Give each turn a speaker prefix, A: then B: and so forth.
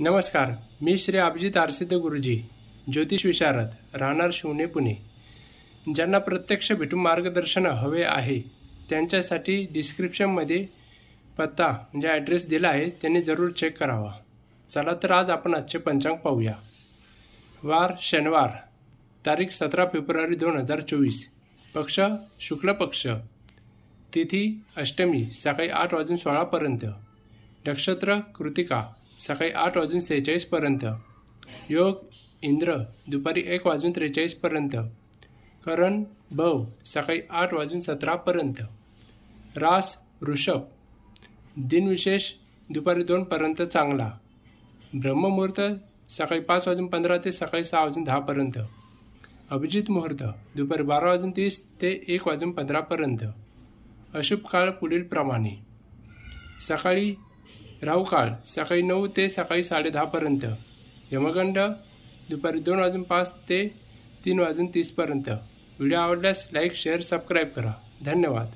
A: नमस्कार मी श्री अभिजित आरसिद्ध गुरुजी ज्योतिष विशारद राहणार शिवणे पुणे. ज्यांना प्रत्यक्ष भेटून मार्गदर्शन हवे आहे त्यांच्यासाठी डिस्क्रिप्शनमध्ये पत्ता म्हणजे ॲड्रेस दिला आहे त्यांनी जरूर चेक करावा. चला तर आज आपण आजचे पंचांग पाहूया. वार शनिवार तारीख सतरा फेब्रुवारी दोन हजार चोवीस. पक्ष शुक्ल पक्ष. तिथी अष्टमी सकाळी आठ वाजून सोळापर्यंत नक्षत्र कृतिका. सकाळी आठ वाजून सेहेचाळीसपर्यंत योग इंद्र दुपारी एक वाजून त्रेचाळीसपर्यंत करण भव सकाळी आठ वाजून सतरापर्यंत रास वृषभ दिनविशेष दुपारी दोनपर्यंत चांगला. ब्रह्ममुहूर्त सकाळी पाच वाजून पंधरा ते सकाळी सहा वाजून दहापर्यंत अभिजित मुहूर्त दुपारी बारा वाजून तीस ते एक वाजून पंधरापर्यंत अशुभ काळ पुढीलप्रमाणे सकाळी राहू काळ सकाळी नऊ ते सकाळी साडेदहापर्यंत यमगंड दुपारी दोन वाजून पाच ते तीन वाजून तीसपर्यंत व्हिडिओ आवडल्यास लाईक शेअर सबस्क्राईब करा. धन्यवाद.